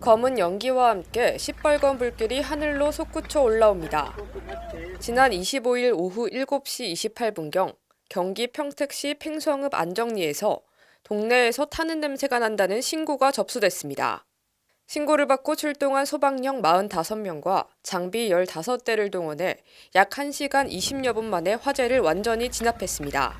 검은 연기와 함께 시뻘건 불길이 하늘로 솟구쳐 올라옵니다. 지난 25일 오후 7시 28분경 경기 평택시 팽성읍 안정리에서 동네에서 타는 냄새가 난다는 신고가 접수됐습니다. 신고를 받고 출동한 소방령 45명과 장비 15대를 동원해 약 1시간 20여 분 만에 화재를 완전히 진압했습니다.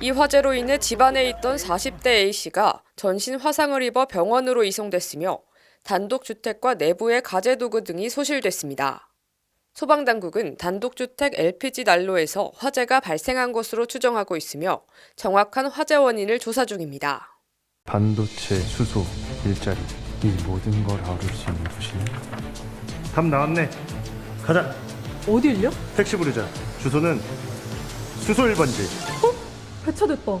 이 화재로 인해 집안에 있던 40대 A씨가 전신 화상을 입어 병원으로 이송됐으며 단독주택과 내부의 가재도구 등이 소실됐습니다. 소방당국은 단독주택 LPG 난로에서 화재가 발생한 것으로 추정하고 있으며 정확한 화재 원인을 조사 중입니다. 반도체, 수소, 일자리 이 모든 걸 아울 수 있는 곳이네. 답 나왔네. 가자. 어딜요? 택시 부르자. 주소는 수소 1번지. 배차 됐다.